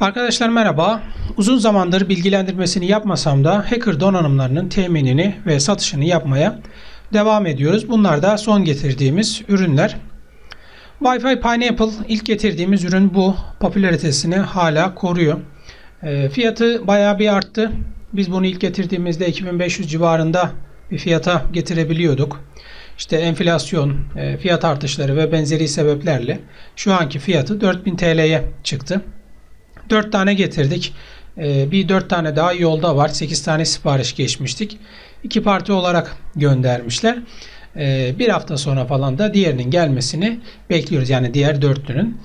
Arkadaşlar merhaba. Uzun zamandır bilgilendirmesini yapmasam da hacker donanımlarının teminini ve satışını yapmaya devam ediyoruz. Bunlar da son getirdiğimiz ürünler. Wi-Fi Pineapple ilk getirdiğimiz ürün bu. Popülaritesini hala koruyor. E, fiyatı bayağı bir arttı. Biz bunu ilk getirdiğimizde 2500 civarında bir fiyata getirebiliyorduk. İşte enflasyon, e, fiyat artışları ve benzeri sebeplerle şu anki fiyatı 4000 TL'ye çıktı. 4 tane getirdik. Ee, bir 4 tane daha yolda var. 8 tane sipariş geçmiştik. İki parti olarak göndermişler. Ee, bir hafta sonra falan da diğerinin gelmesini bekliyoruz. Yani diğer dörtlünün.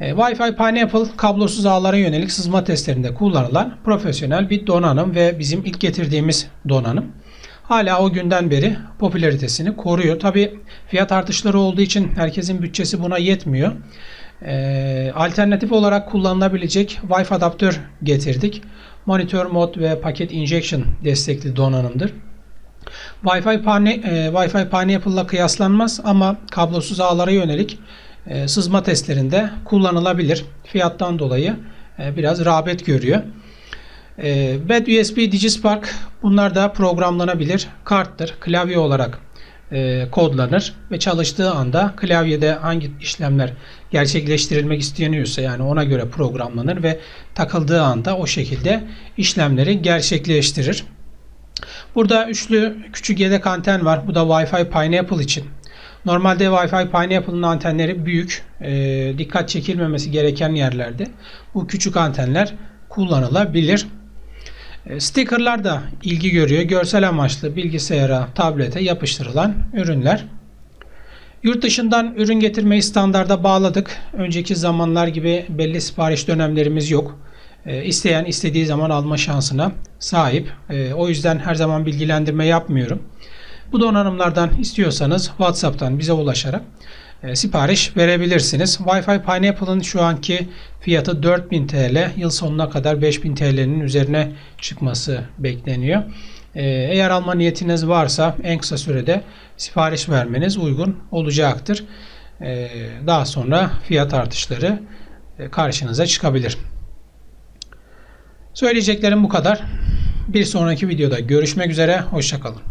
Ee, Wi-Fi Pineapple kablosuz ağlara yönelik sızma testlerinde kullanılan profesyonel bir donanım ve bizim ilk getirdiğimiz donanım. Hala o günden beri popülaritesini koruyor. Tabi fiyat artışları olduğu için herkesin bütçesi buna yetmiyor. Ee, alternatif olarak kullanılabilecek Wi-Fi adaptör getirdik. Monitör mod ve paket injection destekli donanımdır. Wi-Fi pane, e, Wi-Fi Pineapple'la kıyaslanmaz ama kablosuz ağlara yönelik e, sızma testlerinde kullanılabilir. Fiyattan dolayı e, biraz rağbet görüyor. E, Bed USB Digispark bunlar da programlanabilir karttır. Klavye olarak e, kodlanır ve çalıştığı anda klavyede hangi işlemler gerçekleştirilmek isteniyorsa yani ona göre programlanır ve takıldığı anda o şekilde işlemleri gerçekleştirir. Burada üçlü küçük yedek anten var. Bu da Wi-Fi Pineapple için. Normalde Wi-Fi Pineapple'ın antenleri büyük. E, dikkat çekilmemesi gereken yerlerde bu küçük antenler kullanılabilir. E, Stickerlar da ilgi görüyor. Görsel amaçlı bilgisayara, tablete yapıştırılan ürünler. Yurt dışından ürün getirmeyi standarda bağladık. Önceki zamanlar gibi belli sipariş dönemlerimiz yok. E, isteyen istediği zaman alma şansına sahip. E, o yüzden her zaman bilgilendirme yapmıyorum. Bu donanımlardan istiyorsanız WhatsApp'tan bize ulaşarak e, sipariş verebilirsiniz. Wi-Fi Pineapple'ın şu anki fiyatı 4000 TL. Yıl sonuna kadar 5000 TL'nin üzerine çıkması bekleniyor. E, eğer alma niyetiniz varsa en kısa sürede sipariş vermeniz uygun olacaktır. E, daha sonra fiyat artışları karşınıza çıkabilir. Söyleyeceklerim bu kadar. Bir sonraki videoda görüşmek üzere. Hoşçakalın.